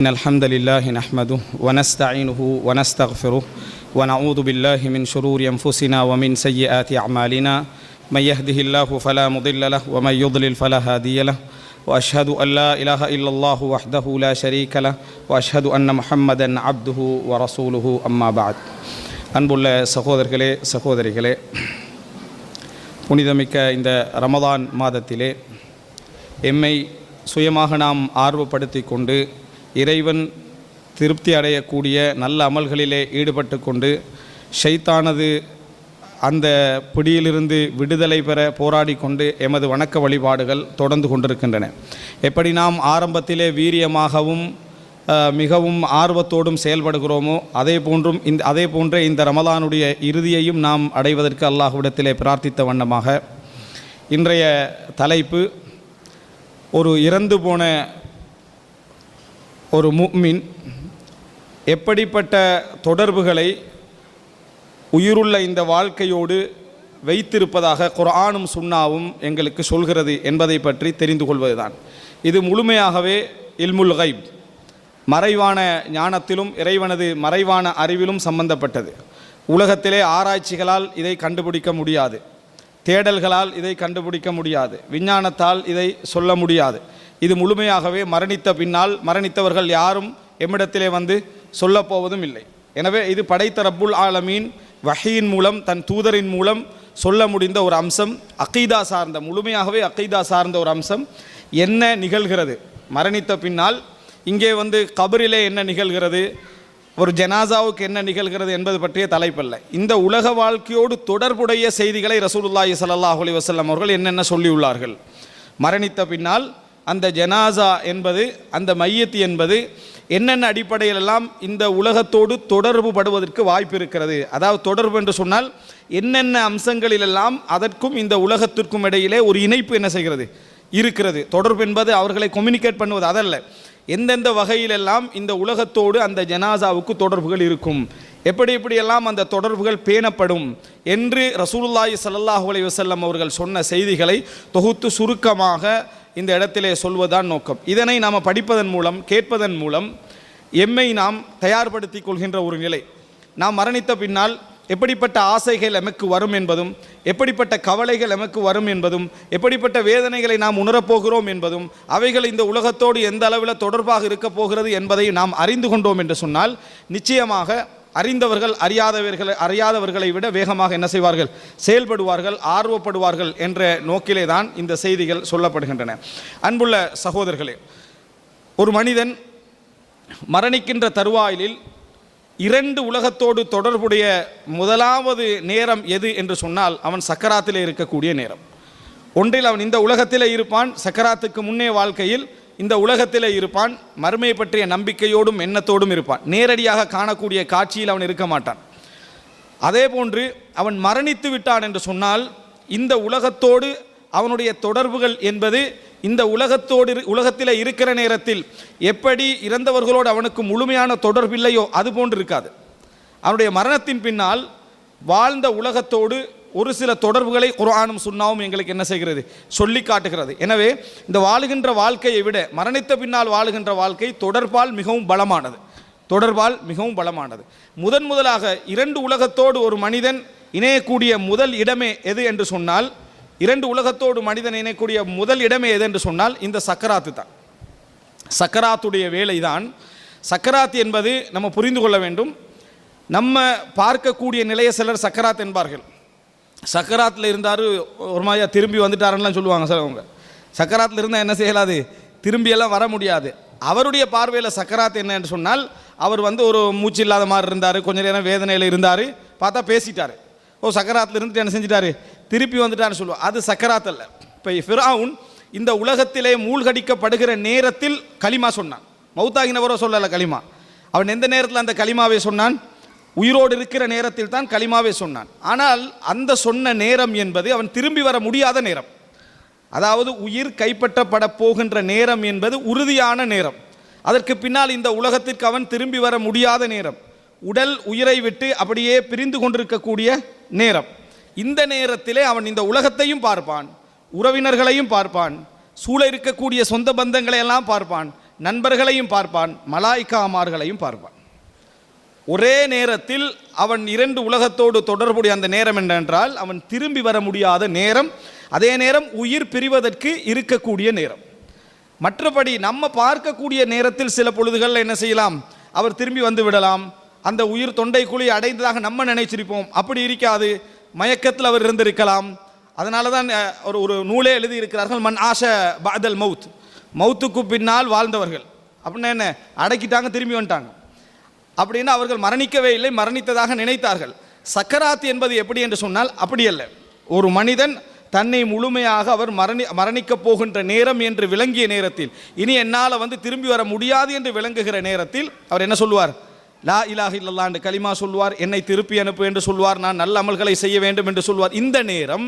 إن الحمد لله نحمده ونستعينه ونستغفره ونعوذ بالله من شرور أنفسنا ومن سيئات أعمالنا. من يهده الله فلا مضل له ومن يضلل فلا هادي له. وأشهد أن لا إله إلا الله وحده لا شريك له. وأشهد أن محمدا عبده ورسوله. أما بعد. அன்புள்ள சகோதரர்களே சகோதரிகளே புனிதமிக்க இந்த ரமதான் மாதத்திலே எம்மை சுயமாக நாம் ஆர்வப்படுத்தி கொண்டு இறைவன் திருப்தி அடையக்கூடிய நல்ல அமல்களிலே ஈடுபட்டு கொண்டு ஷைத்தானது அந்த பிடியிலிருந்து விடுதலை பெற போராடி கொண்டு எமது வணக்க வழிபாடுகள் தொடர்ந்து கொண்டிருக்கின்றன. எப்படி நாம் ஆரம்பத்திலே வீரியமாகவும் மிகவும் ஆர்வத்தோடும் செயல்படுகிறோமோ அதே போன்றும் இந்த அதே போன்றே இந்த ரமலானுடைய இறுதியையும் நாம் அடைவதற்கு அல்லாஹ்விடத்திலே பிரார்த்தித்த வண்ணமாக இன்றைய தலைப்பு ஒரு இறந்து போன ஒரு முமின் எப்படிப்பட்ட தொடர்புகளை உயிருள்ள இந்த வாழ்க்கையோடு வைத்திருப்பதாக குரானும் சுன்னாவும் எங்களுக்கு சொல்கிறது என்பதை பற்றி தெரிந்து கொள்வதுதான். இது முழுமையாகவே இல்முல் கைப். மறைவான ஞானத்திலும் இறைவனது மறைவான அறிவிலும் சம்பந்தப்பட்டது. உலகத்திலே ஆராய்ச்சிகளால் இதை கண்டுபிடிக்க முடியாது. தேடல்களால் இதை கண்டுபிடிக்க முடியாது. விஞ்ஞானத்தால் இதை சொல்ல முடியாது. இது முழுமையாகவே மரணித்த பின்னால் மரணித்தவர்கள் யாரும் எம்மிடத்திலே வந்து சொல்லப்போவதும் இல்லை. எனவே இது படைத்த ரப்புல் ஆலமீன் வஹியின் மூலம் தன் தூதரின் மூலம் சொல்ல முடிந்த ஒரு அம்சம் அகீதா சார்ந்த முழுமையாகவே அகீதா சார்ந்த ஒரு அம்சம். என்ன நிகழ்கிறது? மரணித்த பின்னால் இங்கே வந்து கபரிலே என்ன நிகழ்கிறது? ஒரு ஜனாசாவுக்கு என்ன நிகழ்கிறது என்பது பற்றிய தலைப்பல்ல. இந்த உலக வாழ்க்கையோடு தொடர்புடைய செய்திகளை ரசூலுல்லாஹி சல்லாஹ் அலி வசல்லம் அவர்கள் என்னென்ன சொல்லியுள்ளார்கள்? மரணித்த பின்னால் அந்த ஜனாசா என்பது அந்த மையத்து என்பது என்னென்ன அடிப்படையிலெல்லாம் இந்த உலகத்தோடு தொடர்பு படுவதற்கு வாய்ப்பு இருக்கிறது? அதாவது தொடர்பு என்று சொன்னால் என்னென்ன அம்சங்களிலெல்லாம் அதற்கும் இந்த உலகத்திற்கும் இடையிலே ஒரு இணைப்பு என்ன செய்கிறது? இருக்கிறது. தொடர்பு என்பது அவர்களை கம்யூனிகேட் பண்ணுவது அதல்ல. எந்தெந்த வகையிலெல்லாம் இந்த உலகத்தோடு அந்த ஜனாசாவுக்கு தொடர்புகள் இருக்கும்? எப்படி எப்படியெல்லாம் அந்த தொடர்புகள் பேணப்படும்? என்று ரசூலுல்லாஹி சல்லாஹூ அலைவசல்லம் அவர்கள் சொன்ன செய்திகளை தொகுத்து சுருக்கமாக இந்த இடத்திலே சொல்வதுதான் நோக்கம். இதனை நாம் படிப்பதன் மூலம் கேட்பதன் மூலம் எம்மை நாம் தயார்படுத்திக் கொள்கின்ற ஒரு நிலை. நாம் மரணித்த பின்னால் எப்படிப்பட்ட ஆசைகள் எமக்கு வரும் என்பதும் எப்படிப்பட்ட கவலைகள் எமக்கு வரும் என்பதும் எப்படிப்பட்ட வேதனைகளை நாம் உணரப்போகிறோம் என்பதும் அவைகள் இந்த உலகத்தோடு எந்த அளவில் தொடர்பாக இருக்கப் போகிறது என்பதை நாம் அறிந்து கொண்டோம் என்று சொன்னால் நிச்சயமாக அறிந்தவர்கள் அறியாதவர்களை அறியாதவர்களை விட வேகமாக என்ன செய்வார்கள்? செயல்படுவார்கள் ஆர்வப்படுவார்கள் என்ற நோக்கிலே தான் இந்த செய்திகள் சொல்லப்படுகின்றன. அன்புள்ள சகோதரர்களே ஒரு மனிதன் மரணிக்கின்ற தருவாயிலில் இரண்டு உலகத்தோடு தொடர்புடைய முதலாவது நேரம் எது என்று சொன்னால் அவன் சக்கராத்திலே இருக்கக்கூடிய நேரம். ஒன்றில் அவன் இந்த உலகத்திலே இருப்பான் சக்கராத்துக்கு முன்னே வாழ்க்கையில் இந்த உலகத்தில் இருப்பான் மறுமை பற்றிய நம்பிக்கையோடும் எண்ணத்தோடும் இருப்பான். நேரடியாக காணக்கூடிய காட்சியில் அவன் இருக்க மாட்டான். அதே போன்று அவன் மரணித்து விட்டான் என்று சொன்னால் இந்த உலகத்தோடு அவனுடைய தொடர்புகள் என்பது இந்த உலகத்தோடு இரு- இருக்கிற நேரத்தில் எப்படி இறந்தவர்களோடு அவனுக்கு முழுமையான தொடர்பில்லையோ அது போன்று இருக்காது. அவனுடைய மரணத்தின் பின்னால் வாழ்ந்த உலகத்தோடு ஒரு சில தொடர்புகளை குரானும் சுன்னாவும் எங்களுக்கு என்ன செய்கிறது? சொல்லி காட்டுகிறது. எனவே இந்த வாழுகின்ற வாழ்க்கையை விட மரணித்த பின்னால் வாழுகின்ற வாழ்க்கை தொடர்பால் மிகவும் பலமானது. தொடர்பால் மிகவும் பலமானது. முதன் முதலாக இரண்டு உலகத்தோடு ஒரு மனிதன் இணையக்கூடிய முதல் இடமே எது என்று சொன்னால் இரண்டு உலகத்தோடு மனிதன் இணையக்கூடிய முதல் இடமே எது என்று சொன்னால் இந்த சக்கராத்து தான். சக்கராத்துடைய வேலைதான். சக்கராத் என்பது நம்ம புரிந்து கொள்ள வேண்டும். நம்ம பார்க்கக்கூடிய நிலைய சிலர் சக்கராத் என்பார்கள். சக்கராத்தில் இருந்தார் ஒரு மாதிரியா திரும்பி வந்துட்டாருன்னுலாம் சொல்லுவாங்க சார் அவங்க. சக்கராத்தில் இருந்தால் என்ன செய்யலாது? திரும்பியெல்லாம் வர முடியாது. அவருடைய பார்வையில் சக்கராத் என்ன என்று சொன்னால் அவர் வந்து ஒரு மூச்சு இல்லாத மாதிரி இருந்தார் கொஞ்ச நேரம் வேதனையில் இருந்தார் பார்த்தா பேசிட்டார். ஓ சக்கராத்தில் இருந்துட்டு என்ன செஞ்சிட்டாரு? திருப்பி வந்துட்டாருன்னு சொல்லுவோம் அது சக்கராத் அல்ல இப்போ ஃபிரவுன் இந்த உலகத்திலே மூழ்கடிக்கப்படுகிற நேரத்தில் களிமா சொன்னான். மௌத்தாகினவரோ சொல்லலை களிமா. அவன் எந்த நேரத்தில் அந்த களிமாவை சொன்னான்? உயிரோடு இருக்கிற நேரத்தில் தான் களிமாவே சொன்னான். ஆனால் அந்த சொன்ன நேரம் என்பது அவன் திரும்பி வர முடியாத நேரம். அதாவது உயிர் கைப்பற்றப்பட போகின்ற நேரம் என்பது உறுதியான நேரம். அதற்கு பின்னால் இந்த உலகத்திற்கு அவன் திரும்பி வர முடியாத நேரம். உடல் உயிரை விட்டு அப்படியே பிரிந்து கொண்டிருக்கக்கூடிய நேரம். இந்த நேரத்திலே அவன் இந்த உலகத்தையும் பார்ப்பான் உறவினர்களையும் பார்ப்பான் சூழ இருக்கக்கூடிய சொந்த பந்தங்களை எல்லாம் பார்ப்பான் நண்பர்களையும் பார்ப்பான் மலாய்க்காமார்களையும் பார்ப்பான். ஒரே நேரத்தில் அவன் இரண்டு உலகத்தோடு தொடர்புடைய அந்த நேரம் என்னென்றால் அவன் திரும்பி வர முடியாத நேரம் அதே நேரம் உயிர் பிரிவதற்கு இருக்கக்கூடிய நேரம். மற்றபடி நம்ம பார்க்கக்கூடிய நேரத்தில் சில பொழுதுகளில் என்ன செய்யலாம்? அவர் திரும்பி வந்து விடலாம். அந்த உயிர் தொண்டை குழி அடைந்ததாக நம்ம நினைச்சிருப்போம். அப்படி இருக்காது. மயக்கத்தில் அவர் இருந்திருக்கலாம். அதனால தான் ஒரு ஒரு நூலே எழுதி இருக்கிறார்கள் மன் ஆஷ பாதல் மவுத் மவுத்துக்கு பின்னால் வாழ்ந்தவர்கள். அப்படின்னா என்ன? அடக்கிட்டாங்க திரும்பி வந்துட்டாங்க. அப்படின்னு அவர்கள் மரணிக்கவே இல்லை மரணித்ததாக நினைத்தார்கள். சக்கராத் என்பது எப்படி என்று சொன்னால் அப்படி அல்ல ஒரு மனிதன் தன்னை முழுமையாக அவர் மரணி மரணிக்கப் போகின்ற நேரம் என்று விளங்கிய நேரத்தில் இனி என்னால் வந்து திரும்பி வர முடியாது என்று விளங்குகிற நேரத்தில் அவர் என்ன சொல்லுவார்? லா இலாஹ இல்லல்லா என்று கலிமா சொல்வார் என்னை திருப்பி அனுப்பு என்று சொல்வார் நான் நல்ல அமல்களை செய்ய வேண்டும் என்று சொல்வார் இந்த நேரம்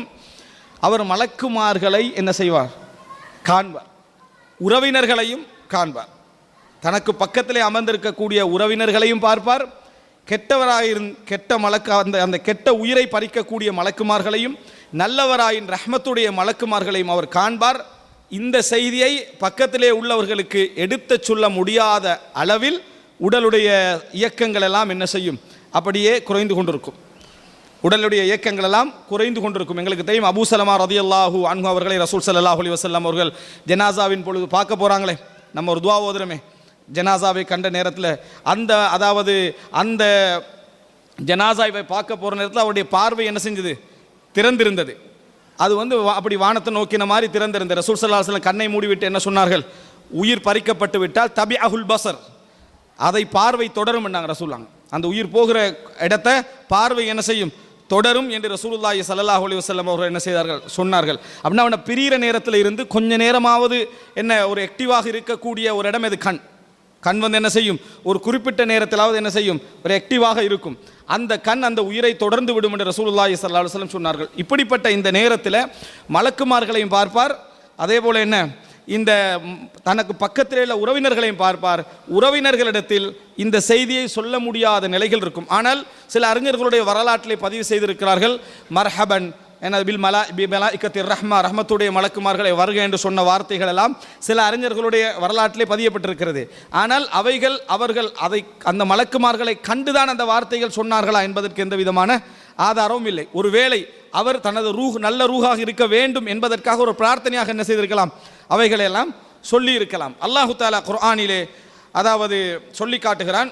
அவர் மலக்குமார்களை என்ன செய்வார்? காண்பார். உறவினர்களையும் காண்பார். தனக்கு பக்கத்திலே அமர்ந்திருக்கக்கூடிய உறவினர்களையும் பார்ப்பார். கெட்டவராயிருந் கெட்ட மலக்கு அந்த அந்த கெட்ட உயிரை பறிக்கக்கூடிய மலக்குமார்களையும் நல்லவராயின் ரஹ்மத்துடைய மலக்குமார்களையும் அவர் காண்பார். இந்த செய்தியை பக்கத்திலே உள்ளவர்களுக்கு எடுத்துச் சொல்ல முடியாத அளவில் உடலுடைய இயக்கங்கள் எல்லாம் என்ன செய்யும்? அப்படியே குறைந்து கொண்டிருக்கும். உடலுடைய இயக்கங்கள் எல்லாம் குறைந்து கொண்டிருக்கும். எங்களுக்கு தெரியும் அபூ சலமா ரதியல்லாஹு அன்ஹு அவர்களை ரசூல் சல்லாஹ் அலி வசல்லாம் அவர்கள் ஜனாசாவின் பொழுது பார்க்க போகிறாங்களே நம்ம ஒரு துவா ஓதுறமே. ஜனாசாவை கண்ட நேரத்தில் அந்த அதாவது அந்த ஜனாசாவை பார்க்க போகிற நேரத்தில் அவருடைய பார்வை என்ன செஞ்சது? திறந்திருந்தது. அது வந்து வா- அப்படி வானத்தை நோக்கின மாதிரி திறந்திருந்த ரசூல் ஸல்லல்லாஹு கண்ணை மூடிவிட்டு என்ன சொன்னார்கள்? உயிர் பறிக்கப்பட்டு விட்டால் தபி அகுல் பசர் அதை பார்வை தொடரும் என்றாங்க ரசூல்லாங்க அந்த உயிர் போகிற இடத்த பார்வை என்ன செய்யும்? தொடரும் என்று ரசூலுல்லாஹி ஸல்லல்லாஹு அலி வஸல்லம் அவர்கள் என்ன செய்தார்கள்? சொன்னார்கள். அப்படின்னா அவனை பிரியிற நேரத்தில் இருந்து கொஞ்ச நேரமாவது என்ன ஒரு ஆக்டிவாக இருக்கக்கூடிய ஒரு இடம் இது கண். கண் வந்து என்ன செய்யும்? ஒரு குறிப்பிட்ட நேரத்திலாவது என்ன செய்யும்? ஒரு ஆக்டிவாக இருக்கும். அந்த கண் அந்த உயிரை தொடர்ந்து விடும் என்று ரசூலுல்லாஹி ஸல்லல்லாஹு அலைஹி சொன்னார்கள். இப்படிப்பட்ட இந்த நேரத்தில் மலக்குமார்களையும் பார்ப்பார். அதே போல் என்ன? இந்த தனக்கு பக்கத்தில் உள்ள உறவினர்களையும் பார்ப்பார். உறவினர்களிடத்தில் இந்த செய்தியை சொல்ல முடியாத நிலைகள் இருக்கும். ஆனால் சில அறிஞர்களுடைய வரலாற்றிலே பதிவு செய்திருக்கிறார்கள். மர்ஹபன் ஏன்னா பில் மலா பி மலா இக்கத்திர் ரஹ்மா ரஹ்மத்துடைய மலக்குமார்களை வருக என்று சொன்ன வார்த்தைகள் எல்லாம் சில அறிஞர்களுடைய வரலாற்றிலே பதியப்பட்டிருக்கிறது. ஆனால் அவைகள் அவர்கள் அதை அந்த மலக்குமார்களை கண்டுதான் அந்த வார்த்தைகள் சொன்னார்களா என்பதற்கு எந்த விதமான ஆதாரமும் இல்லை. ஒருவேளை அவர் தனது ரூஹ் நல்ல ரூஹாக இருக்க வேண்டும் என்பதற்காக ஒரு பிரார்த்தனையாக என்ன செய்திருக்கலாம்? அவைகளெல்லாம் சொல்லி இருக்கலாம் அல்லாஹு தாலா குர்ஆனிலே அதாவது சொல்லி காட்டுகிறான்.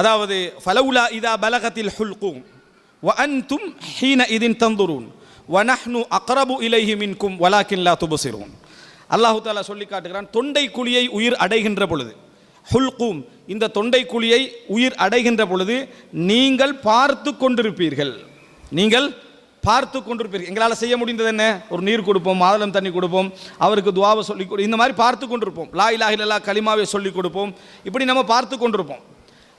அதாவது ஃபலவுலா இதா பலகத்தில் ஹுல்கும். வ ஹீன இதின் தந்துரூன் வனஹ்னு அக்ரபு இலைஹி மின்கும் வலாக்கின் லா துபசிரூன் அல்லாஹு தாலா சொல்லி காட்டுகிறான் தொண்டை குழியை உயிர் அடைகின்ற பொழுது ஹுல்கும் இந்த தொண்டை குழியை உயிர் அடைகின்ற பொழுது நீங்கள் பார்த்து கொண்டிருப்பீர்கள். நீங்கள் பார்த்து கொண்டிருப்பீர்கள். எங்களால் செய்ய முடிந்தது என்ன? ஒரு நீர் கொடுப்போம் மாதுளம் தண்ணி கொடுப்போம் அவருக்கு துவாவை சொல்லி கொடு இந்த மாதிரி பார்த்து கொண்டிருப்போம். லா இலாஹ கலிமாவை சொல்லி கொடுப்போம். இப்படி நம்ம பார்த்து கொண்டிருப்போம்.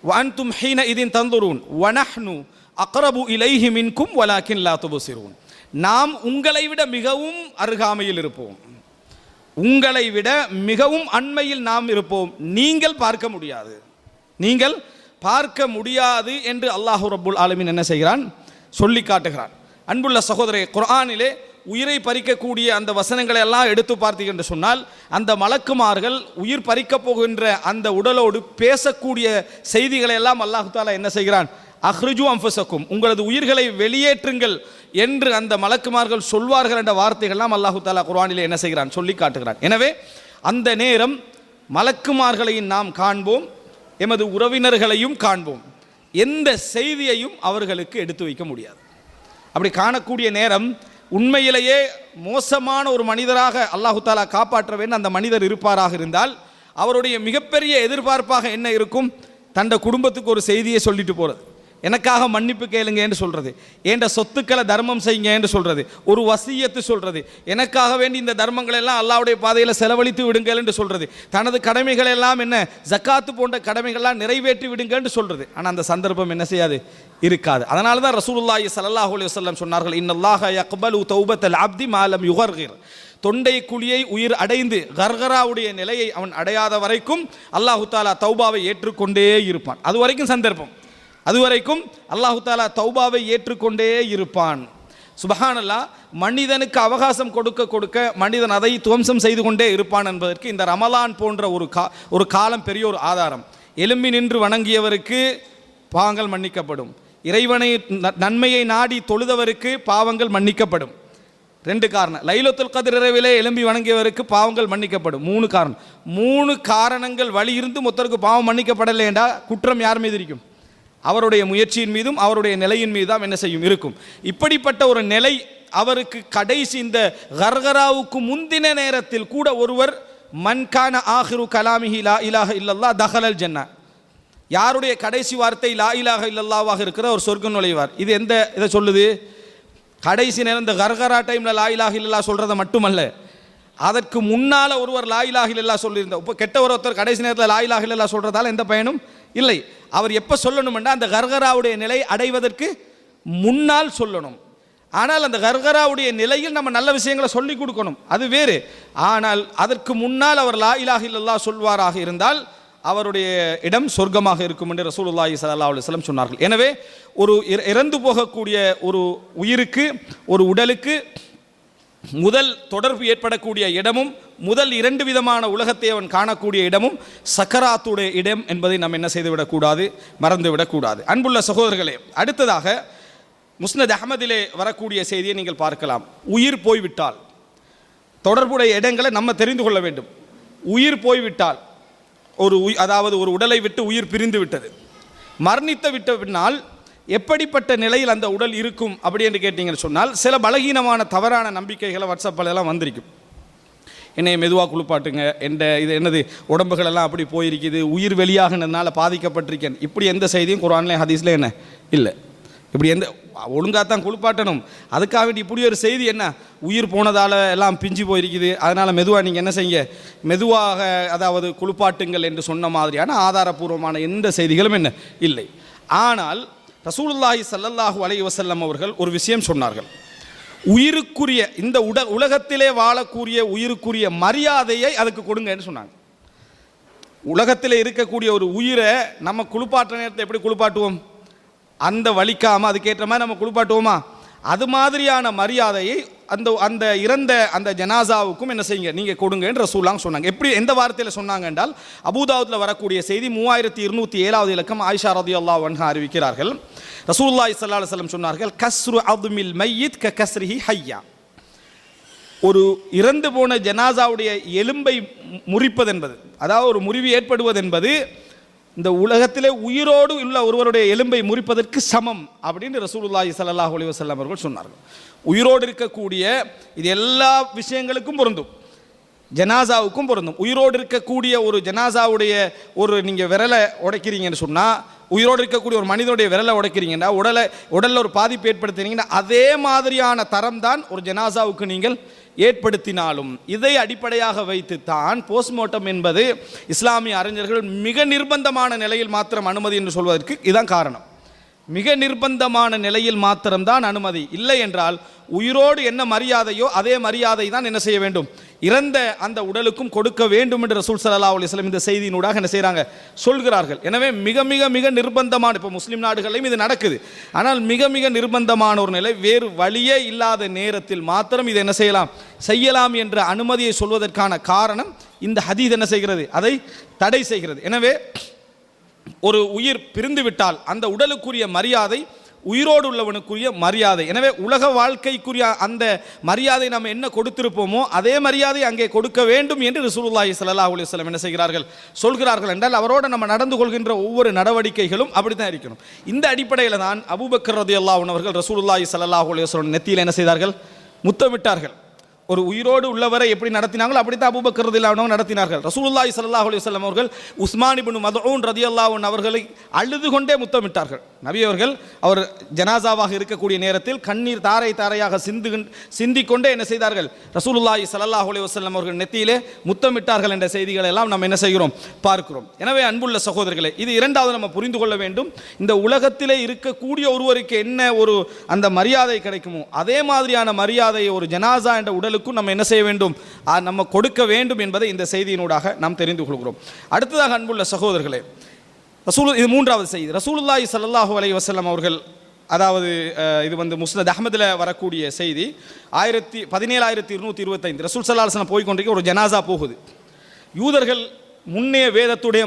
வன்தும் ஹீன இதின் தந்துரூன் வனஹ்னு அக்ரபு இலைஹி மின்கும் வலாக்கின் லா துபசிரூன். நாம் உங்களை விட மிகவும் அருகாமையில் இருப்போம். உங்களை விட மிகவும் அண்மையில் நாம் இருப்போம். நீங்கள் பார்க்க முடியாது. நீங்கள் பார்க்க முடியாது என்று அல்லாஹு ரபுல் ஆலமின் என்ன செய்கிறான்? சொல்லி காட்டுகிறான். அன்புள்ள சகோதரே குரானிலே உயிரை பறிக்கக்கூடிய அந்த வசனங்களை எல்லாம் எடுத்து பார்த்தீங்க என்று சொன்னால் அந்த மலக்குமார்கள் உயிர் பறிக்கப் போகின்ற அந்த உடலோடு பேசக்கூடிய செய்திகளை எல்லாம் அல்லாஹு தாலா என்ன செய்கிறான்? அஹ்ருஜு அம்பசக்கும் உங்களது உயிர்களை வெளியேற்றுங்கள் என்று அந்த மலக்குமார்கள் சொல்வார்கள் என்ற வார்த்தைகள்லாம் அல்லாஹு தாலா குர்வானில் என்ன செய்கிறான்? சொல்லி காட்டுகிறான். எனவே அந்த நேரம் மலக்குமார்களையும் நாம் காண்போம் எமது உறவினர்களையும் காண்போம். எந்த செய்தியையும் அவர்களுக்கு எடுத்து வைக்க முடியாது. அப்படி காணக்கூடிய நேரம் உண்மையிலேயே மோசமான ஒரு மனிதராக அல்லாஹு தாலா காப்பாற்ற அந்த மனிதர் இருப்பாராக இருந்தால் அவருடைய மிகப்பெரிய எதிர்பார்ப்பாக என்ன இருக்கும்? தண்ட குடும்பத்துக்கு ஒரு செய்தியை சொல்லிட்டு போகிறது எனக்காக மன்னிப்பு கேளுங்க என்று சொல்கிறது ஏண்ட சொத்துக்களை தர்மம் செய்யுங்க என்று சொல்கிறது ஒரு வசியத்து சொல்கிறது எனக்காக வேண்டி இந்த தர்மங்களை எல்லாம் அல்லாவுடைய பாதையில் செலவழித்து விடுங்கள் என்று சொல்கிறது தனது கடமைகள் எல்லாம் என்ன? ஜக்காத்து போன்ற கடமைகள்லாம் நிறைவேற்றி விடுங்க என்று சொல்கிறது ஆனால் அந்த சந்தர்ப்பம் என்ன செய்யாது? இருக்காது. அதனால தான் ரசூலுல்லாஹி ஸல்லல்லாஹு அலைஹி வஸல்லம் சொன்னார்கள் இன்னல்லாஹ யக்பலு தௌபத்தல் அப்தி மாலம் யுகர்கிர். தொண்டை குழியை உயிர் அடைந்து கர்கராவுடைய நிலையை அவன் அடையாத வரைக்கும் அல்லாஹு தாலா தௌபாவை ஏற்றுக்கொண்டே இருப்பான். அது வரைக்கும் சந்தர்ப்பம். அதுவரைக்கும் அல்லாஹு தாலா தௌபாவை ஏற்றுக்கொண்டே இருப்பான். சுபஹானல்லா மனிதனுக்கு அவகாசம் கொடுக்க கொடுக்க மனிதன் அதை துவம்சம் செய்து கொண்டே இருப்பான் என்பதற்கு இந்த ரமலான் போன்ற ஒரு கா ஒரு காலம் பெரிய ஒரு ஆதாரம். எலும்பி நின்று வணங்கியவருக்கு பாவங்கள் மன்னிக்கப்படும். இறைவனை ந- நன்மையை நாடி தொழுதவருக்கு பாவங்கள் மன்னிக்கப்படும். ரெண்டு காரணம். லைலத்துல் கதிர் இரவிலே எலும்பி வணங்கியவருக்கு பாவங்கள் மன்னிக்கப்படும். மூணு காரணம். மூணு காரணங்கள் வழி இருந்து மொத்தருக்கு பாவம் மன்னிக்கப்படலைண்டா குற்றம் யார் மீது இருக்கும் அவருடைய முயற்சியின் மீதும் அவருடைய நிலையின் மீது தான் என்ன செய்யும் இருக்கும். இப்படிப்பட்ட ஒரு நிலை அவருக்கு கடைசி இந்த கர்கராவுக்கு முந்தின நேரத்தில் கூட ஒருவர் மன்கான ஆஹிரு கலாமிஹி லா இலாக இல்லல்லா தஹலல் ஜன்னா. யாருடைய கடைசி வார்த்தை லா இலாக இல்லல்லாவாக இருக்கிற ஒரு சொர்க்கம் நுழைவார். இது எந்த இதை சொல்லுது? கடைசி நேரம் இந்த கர்கரா டைமில் லா இலாக இல்லல்லா சொல்கிறத மட்டுமல்ல. அதற்கு முன்னால் ஒருவர் லா இலாக இல்லல்லா சொல்லியிருந்தார் இப்போ கெட்ட ஒருத்தர் கடைசி நேரத்தில் லா இலாக இல்லல்லா சொல்கிறதால எந்த பயனும் இல்லை அவர் எப்போ சொல்லணும்னா அந்த கர்கராவுடைய நிலை அடைவதற்கு முன்னால் சொல்லணும். ஆனால் அந்த கர்கராவுடைய நிலையில் நம்ம நல்ல விஷயங்களை சொல்லி கொடுக்கணும். அது வேறு. ஆனால் அதற்கு முன்னால் அவர் லா இலாஹ இல்லல்லா சொல்வாராக இருந்தால் அவருடைய இடம் சொர்க்கமாக இருக்கும் என்று ரசூலுல்லாஹி சல்லா அலுவலம் சொன்னார்கள். எனவே ஒரு இற- இறந்து போகக்கூடிய ஒரு உயிருக்கு ஒரு உடலுக்கு முதல் தொடர்பு ஏற்படக்கூடிய இடமும் முதல் இரண்டு விதமான உலகத்தை அவன் காணக்கூடிய இடமும் சக்கராத்துடைய இடம் என்பதை நாம் என்ன செய்துவிடக்கூடாது? மறந்துவிடக்கூடாது. அன்புள்ள சகோதரர்களே அடுத்ததாக முஸ்னத் அகமதிலே வரக்கூடிய செய்தியை நீங்கள் பார்க்கலாம். உயிர் போய்விட்டால். தொடர்புடைய இடங்களை நம்ம தெரிந்து கொள்ள வேண்டும். உயிர் போய்விட்டால். ஒரு உய் அதாவது ஒரு உடலை விட்டு உயிர் பிரிந்து விட்டது. மரணித்து விட்ட பின்னால் எப்படிப்பட்ட நிலையில் அந்த உடல் இருக்கும் அப்படி என்று கேட்டிங்கன்னு சொன்னால் சில பலகீனமான தவறான நம்பிக்கைகளை வாட்ஸ்அப்பில் எல்லாம் வந்திருக்கும். என்னை மெதுவாக குளிப்பாட்டுங்க என்ற இது என்னது உடம்புகளெல்லாம் அப்படி போயிருக்குது உயிர் வெளியாகினதுனால பாதிக்கப்பட்டிருக்கேன். இப்படி எந்த செய்தியும் குரான்லேயும் ஹதீஸ்லேயும் என்ன? இல்லை. இப்படி எந்த ஒழுங்காக தான் குளிப்பாட்டணும். அதுக்காக வேண்டி இப்படி ஒரு செய்தி என்ன? உயிர் போனதால் எல்லாம் பிஞ்சு போயிருக்குது. அதனால் மெதுவாக நீங்கள் என்ன செய்யுங்க? மெதுவாக அதாவது குளிப்பாட்டுங்கள் என்று சொன்ன மாதிரியான ஆதாரபூர்வமான எந்த செய்திகளும் என்ன? இல்லை. ஆனால் ரசூலுல்லாஹி சல்லல்லாஹு அலைஹி வசல்லம் அவர்கள் ஒரு விஷயம் சொன்னார்கள். உயிருக்குரிய இந்த உட உலகத்திலே வாழக்கூடிய உயிருக்குரிய மரியாதையை அதுக்கு கொடுங்கன்னு சொன்னாங்க. உலகத்தில் இருக்கக்கூடிய ஒரு உயிரை நம்ம குளிப்பாட்டுற நேரத்தை எப்படி குளிப்பாட்டுவோம்? அந்த வலிக்காமல் அதுக்கேற்ற மாதிரி நம்ம குளிப்பாட்டுவோமா? அது மாதிரியான மரியாதையை அந்த அந்த இறந்த அந்த ஜனாசாவுக்கும் என்ன செய்யுங்க? நீங்கள் கொடுங்கன்னு ரசூலாங்க சொன்னாங்க. எப்படி எந்த வார்த்தையில் சொன்னாங்க என்றால் அபூதாவுத்தில் வரக்கூடிய செய்தி மூவாயிரத்தி இருநூத்தி ஏழாவது இலக்கம் ஆயிஷா ரதி அல்லா வன்ஹா அறிவிக்கிறார்கள் ரசூல்லா இஸ்லா அலுவலம் சொன்னார்கள் கஸ்ரு அதுமில் மையித் க கஸ்ரிஹி ஹையா. ஒரு இறந்து போன ஜனாசாவுடைய எலும்பை முறிப்பது என்பது அதாவது ஒரு முறிவு ஏற்படுவது என்பது இந்த உலகத்திலே உயிரோடு உள்ள ஒருவருடைய எலும்பை முறிப்பதற்கு சமம் அப்படின்னு ரசூலுல்லாஹி சல்லாஹ் அலைஹி அவர்கள் சொன்னார்கள். உயிரோடு இருக்கக்கூடிய இது எல்லா விஷயங்களுக்கும் பொருந்தும். ஜனாசாவுக்கும் பொருந்தும். உயிரோடு இருக்கக்கூடிய ஒரு ஜனாசாவுடைய ஒரு நீங்கள் விரலை உடைக்கிறீங்கன்னு சொன்னால் உயிரோடு இருக்கக்கூடிய ஒரு மனிதனுடைய விரலை உடைக்கிறீங்கன்னா உடலை உடலில் ஒரு பாதிப்பு ஏற்படுத்தினீங்கன்னா அதே மாதிரியான தரம் தான் ஒரு ஜனாசாவுக்கு நீங்கள் ஏற்படுத்தினாலும். இதை அடிப்படையாக வைத்து தான் போஸ்ட்மார்ட்டம் என்பது இஸ்லாமிய அறிஞர்கள் மிக நிர்பந்தமான நிலையில் மாத்திரம் அனுமதி என்று சொல்வதற்கு இதுதான் காரணம். மிக நிர்பந்தமான நிலையில் மாத்திரம்தான் அனுமதி. இல்லை என்றால் உயிரோடு என்ன மரியாதையோ அதே மரியாதை தான் என்ன செய்ய வேண்டும்? இறந்த அந்த உடலுக்கும் கொடுக்க வேண்டும் என்று ரசூல் சல்லா அலைஹி வஸல்லம் இந்த செய்தியினூடாக என்ன செய்கிறாங்க சொல்கிறார்கள். எனவே மிக மிக மிக நிர்பந்தமான இப்போ முஸ்லீம் நாடுகளிலும் இது நடக்குது. ஆனால் மிக மிக நிர்பந்தமான ஒரு நிலை வேறு வழியே இல்லாத நேரத்தில் மாத்திரம் இதை என்ன செய்யலாம்? செய்யலாம் என்ற அனுமதியை சொல்வதற்கான காரணம் இந்த ஹதீத் என்ன செய்கிறது? அதை தடை செய்கிறது. எனவே ஒரு உயிர் பிரிந்து விட்டால் அந்த உடலுக்குரிய மரியாதை உயிரோடு உள்ளவனுக்குரிய மரியாதை. எனவே உலக வாழ்க்கைக்குரிய அந்த மரியாதை நம்ம என்ன கொடுத்திருப்போமோ அதே மரியாதை அங்கே கொடுக்க வேண்டும் என்று ரிசூலுல்லாஹி சல்லா அலைஹி என்ன செய்கிறார்கள்? சொல்கிறார்கள் என்றால் அவரோட நம்ம நடந்து கொள்கின்ற ஒவ்வொரு நடவடிக்கைகளும் அப்படி தான் இருக்கணும். இந்த அடிப்படையில் தான் அபுபக்கர் ரதியல்லாஹு அன்ஹு உணவர்கள் ரசூலுல்லாஹி ஸல்லல்லாஹு அலைஹி நெத்தியில் என்ன செய்தார்கள்? முத்தமிட்டார்கள். ஒரு உயிரோடு உள்ளவரை எப்படி நடத்தினாங்களோ அப்படித்தான் அபூபக்கர் ரதியல்லாஹு நடத்தினார்கள். ரசூல்லாய் சல்லாஹ் அலுவலம் அவர்கள் உஸ்மான் இப்னு மதுஊன் ரதி அன்ஹு அவர்களை அழுது கொண்டே முத்தமிட்டார்கள். நபி அவர்கள் அவர் ஜனாசாவாக இருக்கக்கூடிய நேரத்தில் கண்ணீர் தாரை தாரையாக சிந்து சிந்திக்கொண்டே என்ன செய்தார்கள்? ரசூலுல்லாய் சல்லாஹ் அலுவலம் அவர்கள் நெத்தியிலே முத்தமிட்டார்கள் என்ற செய்திகளை எல்லாம் நாம் என்ன செய்கிறோம்? பார்க்கிறோம். எனவே அன்புள்ள சகோதரர்களே இது இரண்டாவது நம்ம புரிந்து கொள்ள வேண்டும். இந்த உலகத்திலே இருக்கக்கூடிய ஒருவருக்கு என்ன ஒரு அந்த மரியாதை கிடைக்குமோ அதே மாதிரியான மரியாதையை ஒரு ஜனாசா என்ற உடல் மக்களுக்கும் நம்ம என்ன செய்ய வேண்டும்? நம்ம கொடுக்க வேண்டும் என்பதை இந்த செய்தியினூடாக நாம் தெரிந்து கொள்கிறோம். அடுத்ததாக அன்புள்ள சகோதரர்களே ரசூல் இது மூன்றாவது செய்தி. ரசூலுல்லாஹி சல்லாஹூ அலைஹி வசலம் அவர்கள் அதாவது இது வந்து முஸ்னத் அஹ்மதில் வரக்கூடிய செய்தி ஆயிரத்தி பதினேழாயிரத்தி இருநூற்றி இருபத்தைந்து. ரசூல் சல்லாஹ் போய் கொண்டிருக்க ஒரு ஜனாசா போகுது. யூதர்கள் முன்னே வேதத்துடைய